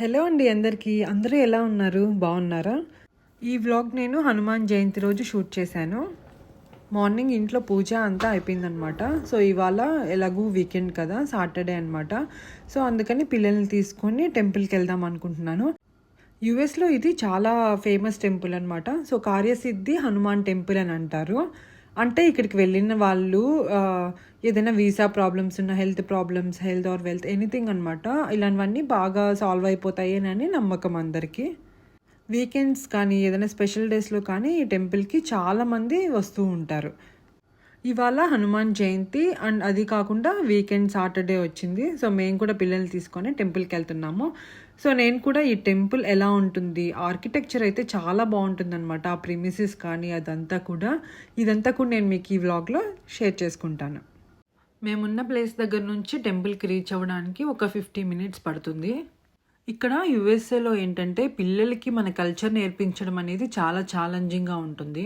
Hello అండి అందరికీ. అందరూ ఎలా ఉన్నారు? బాగున్నారా? ఈ వ్లాగ్ నేను హనుమాన్ జయంతి రోజు షూట్ చేశాను. మార్నింగ్ ఇంట్లో పూజ అంతా అయిపోయిందనమాట సో ఇవాళ ఎలాగూ వీకెండ్ కదా సాటర్డే అనమాట సో అందుకని పిల్లల్ని తీసుకొని టెంపుల్కి వెళ్దాం అనుకుంటున్నాను. యుఎస్లో ఇది చాలా ఫేమస్ టెంపుల్ అనమాట సో కార్యసిద్ధి హనుమాన్ టెంపుల్ అని అంటారు. అంటే ఇక్కడికి వెళ్ళిన వాళ్ళు ఏదైనా వీసా ప్రాబ్లమ్స్ ఉన్న health problems health or wealth anything అనమాట ఇలాంటివన్నీ బాగా సాల్వ్ అయిపోతాయి అని నమ్మకం అందరికీ. వీకెండ్స్ కానీ ఏదైనా స్పెషల్ డేస్లో కానీ ఈ టెంపుల్కి చాలామంది వస్తూ ఉంటారు. ఇవాళ హనుమాన్ జయంతి అండ్ అది కాకుండా వీకెండ్ సాటర్డే వచ్చింది. సో మేము కూడా పిల్లల్ని తీసుకొని టెంపుల్కి వెళ్తున్నాము. సో నేను కూడా ఈ టెంపుల్ ఎలా ఉంటుంది? ఆర్కిటెక్చర్ అయితే చాలా బాగుంటుంది అనమాట ఆ ప్రిమిసెస్ కానీ అదంతా కూడా. ఇదంతా కూడా నేను మీకు ఈ వ్లాగ్లో షేర్ చేసుకుంటాను. మేమున్న ప్లేస్ దగ్గర నుంచి టెంపుల్కి రీచ్ అవ్వడానికి ఒక ఫిఫ్టీ మినిట్స్ పడుతుంది. ఇక్కడ యుఎస్ఏలో ఏంటంటే పిల్లలకి మన కల్చర్ నేర్పించడం అనేది చాలా ఛాలెంజింగ్గా ఉంటుంది.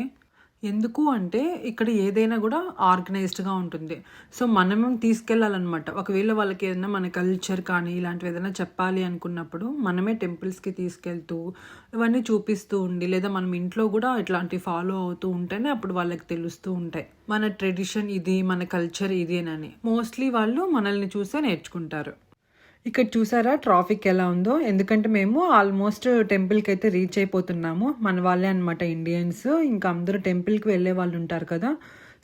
ఎందుకు అంటే ఇక్కడ ఏదైనా కూడా ఆర్గనైజ్డ్గా ఉంటుంది. సో మనమే తీసుకెళ్ళాలన్నమాట. ఒకవేళ వాళ్ళకి ఏదైనా మన కల్చర్ కానీ ఇలాంటివి ఏదైనా చెప్పాలి అనుకున్నప్పుడు మనమే టెంపుల్స్కి తీసుకెళ్తూ ఇవన్నీ చూపిస్తూ ఉండి లేదా మనం ఇంట్లో కూడా ఇట్లాంటివి ఫాలో అవుతూ ఉంటేనే అప్పుడు వాళ్ళకి తెలుస్తూ ఉంటాయి. మన ట్రెడిషన్ ఇది మన కల్చర్ ఇది అని మోస్ట్లీ వాళ్ళు మనల్ని చూసే నేర్చుకుంటారు. ఇక్కడ చూసారా ట్రాఫిక్ ఎలా ఉందో? ఎందుకంటే మేము ఆల్మోస్ట్ టెంపుల్కి అయితే రీచ్ అయిపోతున్నాము. మన వాళ్ళే అనమాట ఇండియన్స్ ఇంకా అందరూ టెంపుల్కి వెళ్ళే వాళ్ళు ఉంటారు కదా.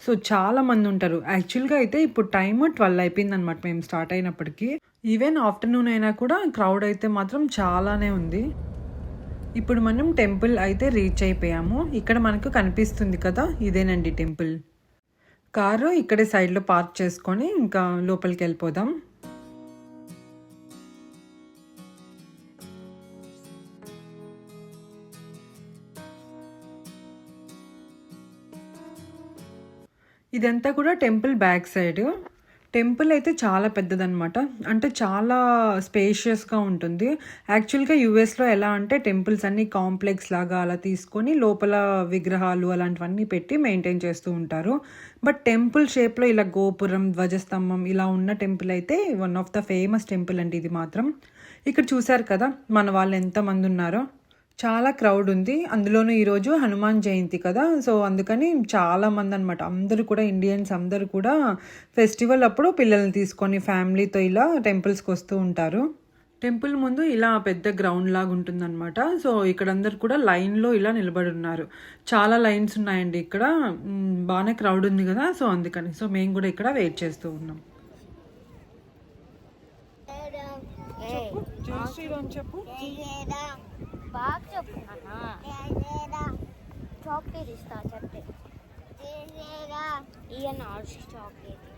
సో చాలా మంది ఉంటారు. యాక్చువల్గా అయితే ఇప్పుడు టైం ట్వెల్వ్ అయిపోయింది అనమాట మేము స్టార్ట్ అయినప్పటికీ. ఈవెన్ ఆఫ్టర్నూన్ అయినా కూడా క్రౌడ్ అయితే మాత్రం చాలానే ఉంది. ఇప్పుడు మనం టెంపుల్ అయితే రీచ్ అయిపోయాము. ఇక్కడ మనకు కనిపిస్తుంది కదా ఇదేనండి టెంపుల్ కారు ఇక్కడే సైడ్లో పార్క్ చేసుకొని ఇంకా లోపలికి వెళ్ళిపోదాం. ఇదంతా కూడా టెంపుల్ బ్యాక్ సైడ్. టెంపుల్ అయితే చాలా పెద్దదనమాట అంటే చాలా స్పేషియస్గా ఉంటుంది. యాక్చువల్గా యూఎస్లో ఎలా అంటే టెంపుల్స్ అన్ని కాంప్లెక్స్ లాగా అలా తీసుకొని లోపల విగ్రహాలు అలాంటివన్నీ పెట్టి మెయింటైన్ చేస్తూ ఉంటారు. బట్ టెంపుల్ షేప్లో ఇలా గోపురం ధ్వజస్తంభం ఇలా ఉన్న టెంపుల్ అయితే one of the famous temple అండి ఇది మాత్రం. ఇక్కడ చూశారు కదా మన వాళ్ళు ఎంతమంది ఉన్నారో. చాలా క్రౌడ్ ఉంది. అందులోనూ ఈరోజు హనుమాన్ జయంతి కదా. సో అందుకని చాలా మంది అనమాట అందరూ కూడా ఇండియన్స్ అందరూ కూడా ఫెస్టివల్ అప్పుడు పిల్లల్ని తీసుకొని ఫ్యామిలీతో ఇలా టెంపుల్స్కి వస్తూ ఉంటారు. టెంపుల్ ముందు ఇలా పెద్ద గ్రౌండ్ లాగా ఉంటుందన్నమాట. సో ఇక్కడ అందరు కూడా లైన్లో ఇలా నిలబడి ఉన్నారు. చాలా లైన్స్ ఉన్నాయండి ఇక్కడ. బాగానే క్రౌడ్ ఉంది కదా. సో అందుకని. సో మేము కూడా ఇక్కడ వెయిట్ చేస్తూ ఉన్నాం. జై శ్రీరామ్ చెప్పు. బాగా చెప్తున్నా చాక్లెట్ ఇస్తా చెప్తే. ఇక నార్స్ చాక్లెట్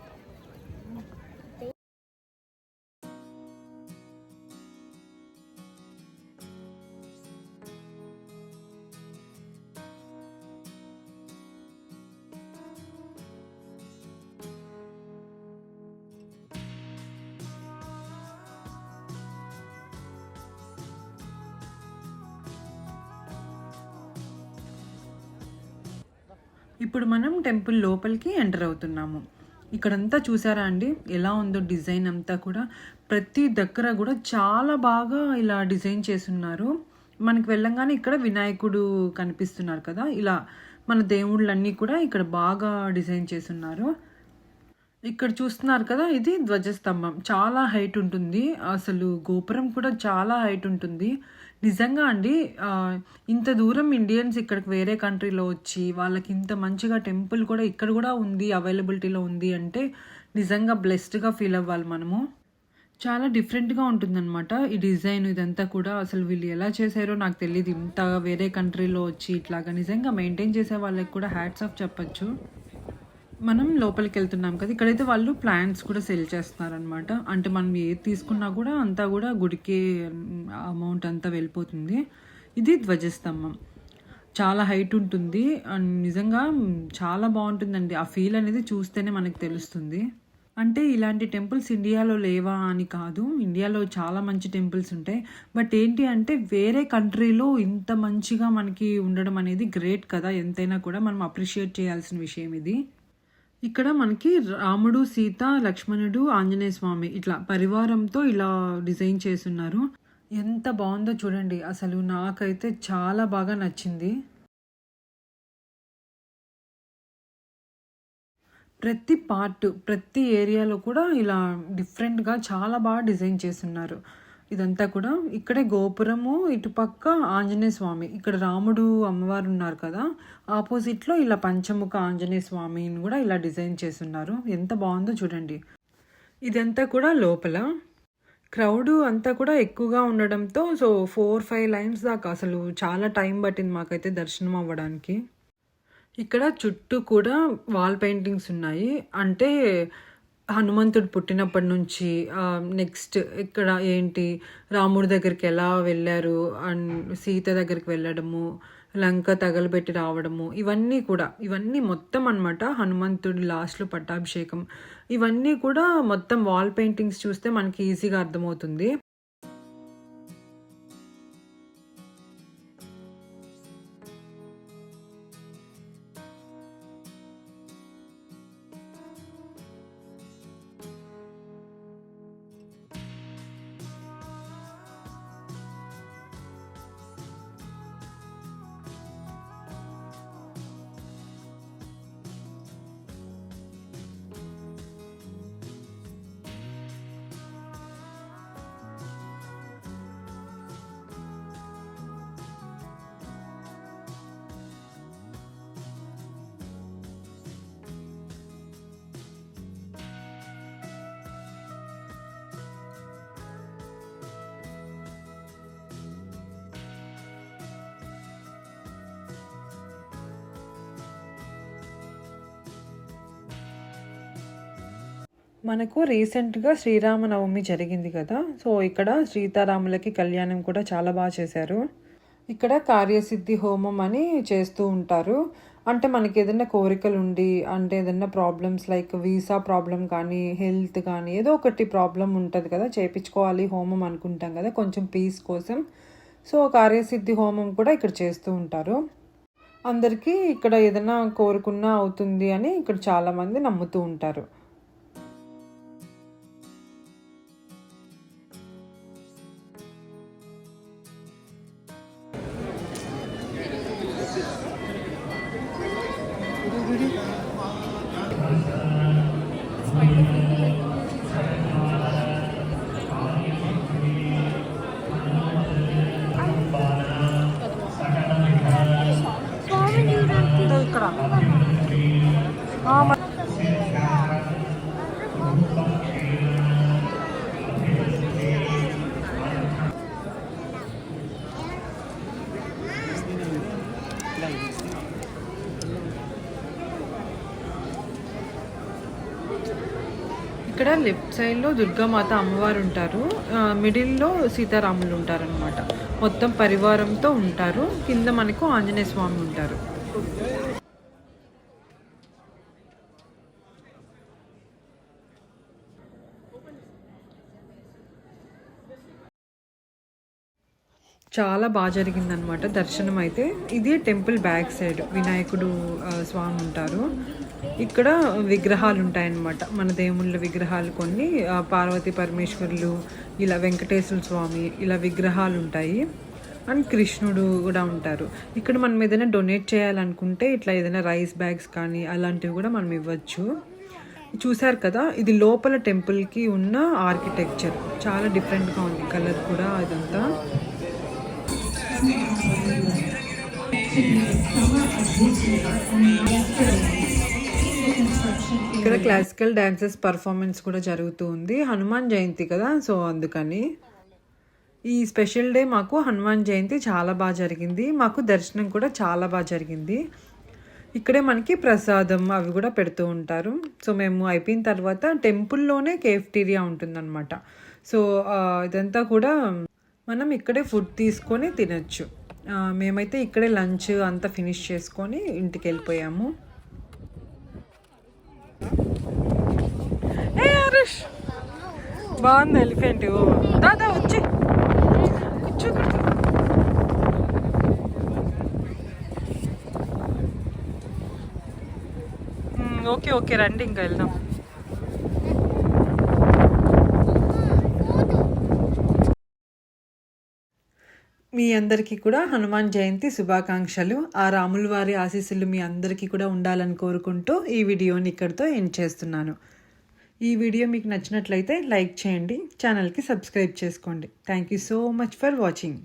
ఇప్పుడు మనం టెంపుల్ లోపలికి ఎంటర్ అవుతున్నాము. ఇక్కడంతా చూసారా అండి? ఎలా ఉందో డిజైన్ అంతా కూడా. ప్రతి దగ్గర కూడా చాలా బాగా ఇలా డిజైన్ చేసున్నారు మనకి వెళ్ళంగానే ఇక్కడ వినాయకుడు కనిపిస్తున్నారు కదా. ఇలా మన దేవుళ్ళన్నీ కూడా ఇక్కడ బాగా డిజైన్ చేసున్నారు ఇక్కడ చూస్తున్నారు కదా ఇది ధ్వజస్తంభం. చాలా హైట్ ఉంటుంది. అసలు గోపురం కూడా చాలా హైట్ ఉంటుంది. నిజంగా అండి ఇంత దూరం ఇండియన్స్ ఇక్కడికి వేరే కంట్రీలో వచ్చి వాళ్ళకి ఇంత మంచిగా టెంపుల్ కూడా ఇక్కడ కూడా ఉంది అవైలబిలిటీలో ఉంది అంటే నిజంగా బ్లెస్డ్గా ఫీల్ అవ్వాలి మనము. చాలా డిఫరెంట్గా ఉంటుందన్నమాట ఈ డిజైన్ ఇదంతా కూడా. అసలు వీళ్ళు ఎలా చేశారో నాకు తెలియదు ఇంత వేరే కంట్రీలో వచ్చి ఇట్లాగా నిజంగా మెయింటైన్ చేసే వాళ్ళకి కూడా హ్యాట్స్ ఆఫ్ చెప్పచ్చు. మనం లోపలికి వెళ్తున్నాం కదా ఇక్కడైతే వాళ్ళు ప్లాంట్స్ కూడా సెల్ చేస్తున్నారనమాట అంటే మనం ఏది తీసుకున్నా కూడా అంతా కూడా గుడికి అమౌంట్ అంతా వెళ్ళిపోతుంది. ఇది ధ్వజస్తంభం. చాలా హైట్ ఉంటుంది. అండ్ నిజంగా చాలా బాగుంటుందండి. ఆ ఫీల్ అనేది చూస్తేనే మనకు తెలుస్తుంది. అంటే ఇలాంటి టెంపుల్స్ ఇండియాలో లేవా అని కాదు. ఇండియాలో చాలా మంచి టెంపుల్స్ ఉంటాయి. బట్ ఏంటి అంటే వేరే కంట్రీలో ఇంత మంచిగా మనకి ఉండడం అనేది గ్రేట్ కదా. ఎంతైనా కూడా మనం అప్రిషియేట్ చేయాల్సిన విషయం ఇది. ఇక్కడ మనకి రాముడు సీత లక్ష్మణుడు ఆంజనేయ స్వామి ఇట్లా పరివారంతో ఇలా డిజైన్ చేసున్నారు ఎంత బాగుందో చూడండి. అసలు నాకైతే చాలా బాగా నచ్చింది. ప్రతి పార్ట్ ప్రతి ఏరియాలో కూడా ఇలా డిఫరెంట్గా చాలా బాగా డిజైన్ చేస్తున్నారు. ఇదంతా కూడా ఇక్కడే గోపురము ఇటుపక్క ఆంజనేయ స్వామి. ఇక్కడ రాముడు అమ్మవారు ఉన్నారు కదా ఆపోజిట్లో ఇలా పంచముఖ ఆంజనేయ స్వామిని కూడా ఇలా డిజైన్ చేస్తున్నారు. ఎంత బాగుందో చూడండి. ఇదంతా కూడా లోపల. క్రౌడ్ అంతా కూడా ఎక్కువగా ఉండడంతో సో ఫోర్ ఫైవ్ లైన్స్ దాకా అసలు చాలా టైం పట్టింది మాకైతే దర్శనం అవ్వడానికి. ఇక్కడ చుట్టూ కూడా వాల్ పెయింటింగ్స్ ఉన్నాయి. అంటే హనుమంతుడు పుట్టినప్పటి నుంచి నెక్స్ట్ ఇక్కడ ఏంటి రాముడి దగ్గరికి ఎలా వెళ్ళారు అండ్ సీత దగ్గరికి వెళ్ళడము లంక తగలబెట్టి రావడము ఇవన్నీ కూడా ఇవన్నీ మొత్తం అన్నమాట హనుమంతుడి లాస్ట్లో పట్టాభిషేకం. ఇవన్నీ కూడా మొత్తం వాల్ పెయింటింగ్స్ చూస్తే మనకి ఈజీగా అర్థమవుతుంది. మనకు రీసెంట్గా శ్రీరామనవమి జరిగింది కదా. సో ఇక్కడ సీతారాములకి కళ్యాణం కూడా చాలా బాగా చేశారు. ఇక్కడ కార్యసిద్ధి హోమం అని చేస్తూ ఉంటారు. అంటే మనకి ఏదైనా కోరికలు ఉండి అంటే ఏదైనా ప్రాబ్లమ్స్ లైక్ వీసా ప్రాబ్లం కానీ హెల్త్ కానీ ఏదో ఒకటి ప్రాబ్లం ఉంటుంది కదా. చేపించుకోవాలి హోమం అనుకుంటాం కదా కొంచెం పీస్ కోసం. సో కార్యసిద్ధి హోమం కూడా ఇక్కడ చేస్తూ ఉంటారు. అందరికీ ఇక్కడ ఏదైనా కోరుకున్నా అవుతుంది అని ఇక్కడ చాలామంది నమ్ముతూ ఉంటారు. ఇక్కడ లెఫ్ట్ సైడ్లో దుర్గామాత అమ్మవారు ఉంటారు. ఆ, మిడిల్లో సీతారాములు ఉంటారు అనమాట మొత్తం పరివారంతో ఉంటారు. కింద మనకు ఆంజనేయ స్వామి ఉంటారు. చాలా బాగా జరిగిందనమాట దర్శనం అయితే ఇది టెంపుల్ బ్యాక్ సైడ్ వినాయకుడు స్వామి ఉంటారు. ఇక్కడ విగ్రహాలు ఉంటాయన్నమాట మన దేవుళ్ళ విగ్రహాలు కొన్ని పార్వతి పరమేశ్వరులు ఇలా వెంకటేశ్వర స్వామి ఇలా విగ్రహాలు ఉంటాయి అండ్ కృష్ణుడు కూడా ఉంటారు. ఇక్కడ మనం ఏదైనా డొనేట్ చేయాలనుకుంటే ఇట్లా ఏదైనా రైస్ బ్యాగ్స్ కానీ అలాంటివి కూడా మనం ఇవ్వచ్చు. చూశారు కదా ఇది లోపల టెంపుల్కి ఉన్న ఆర్కిటెక్చర్. చాలా డిఫరెంట్గా ఉంది కలర్ కూడా ఇదంతా ఇక్కడ క్లాసికల్ డాన్సెస్ పర్ఫార్మెన్స్ కూడా జరుగుతూ ఉంది. హనుమాన్ జయంతి కదా సో అందుకని. ఈ స్పెషల్ డే మాకు హనుమాన్ జయంతి చాలా బాగా జరిగింది. మాకు దర్శనం కూడా చాలా బాగా జరిగింది. ఇక్కడే మనకి ప్రసాదం అవి కూడా పెడుతూ ఉంటారు. సో మేము అయిపోయిన తర్వాత టెంపుల్లోనే కేఫ్టీరియా ఉంటుందన్నమాట. సో ఇదంతా కూడా మనం ఇక్కడే ఫుడ్ తీసుకొని తినచ్చు. మేమైతే ఇక్కడే లంచ్ అంతా ఫినిష్ చేసుకొని ఇంటికి వెళ్ళిపోయాము ఏ హరీష్ బాగుంది ఎలిఫెంట్ దాదా వచ్చి. కూర్చో ఓకే ఓకే రండి ఇంకా వెళ్దాం. మీ అందరికీ కూడా హనుమాన్ జయంతి శుభాకాంక్షలు. ఆ రాముల వారి ఆశీస్సులు మీ అందరికీ కూడా ఉండాలని కోరుకుంటూ ఈ వీడియోని ఇక్కడితో ఎండ్ చేస్తున్నాను. ఈ వీడియో మీకు నచ్చినట్లయితే లైక్ చేయండి ఛానల్కి సబ్స్క్రైబ్ చేసుకోండి. Thank you so much for watching